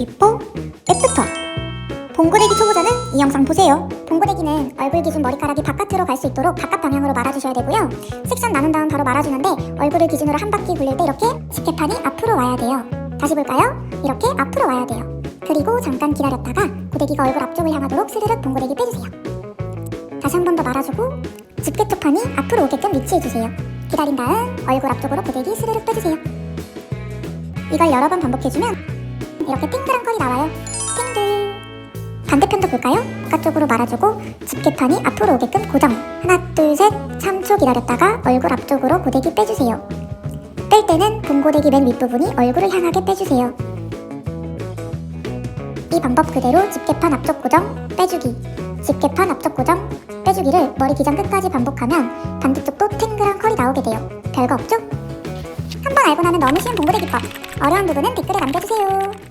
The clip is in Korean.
비포, 애프터 봉고데기 초보자는 이 영상 보세요. 봉고데기는 얼굴 기준 머리카락이 바깥으로 갈 수 있도록 바깥 방향으로 말아주셔야 되고요. 섹션 나눈 다음 바로 말아주는데 얼굴을 기준으로 한 바퀴 굴릴 때 이렇게 집게판이 앞으로 와야 돼요. 다시 볼까요? 이렇게 앞으로 와야 돼요. 그리고 잠깐 기다렸다가 고데기가 얼굴 앞쪽을 향하도록 스르륵 봉고데기 빼주세요. 다시 한 번 더 말아주고 집게토판이 앞으로 오게끔 위치해주세요. 기다린 다음 얼굴 앞쪽으로 고데기 스르륵 빼주세요. 이걸 여러 번 반복해주면 이렇게 탱글한 컬이 나와요. 탱글. 반대편도 볼까요? 바깥쪽으로 말아주고 집게판이 앞으로 오게끔 고정. 하나, 둘, 셋. 3초 기다렸다가 얼굴 앞쪽으로 고데기 빼주세요. 뺄 때는 봉고데기 맨 윗부분이 얼굴을 향하게 빼주세요. 이 방법 그대로 집게판 앞쪽 고정, 빼주기. 집게판 앞쪽 고정, 빼주기를 머리 기장 끝까지 반복하면 반대쪽도 탱글한 컬이 나오게 돼요. 별거 없죠? 한번 알고 나면 너무 쉬운 봉고데기법. 어려운 부분은 댓글에 남겨주세요.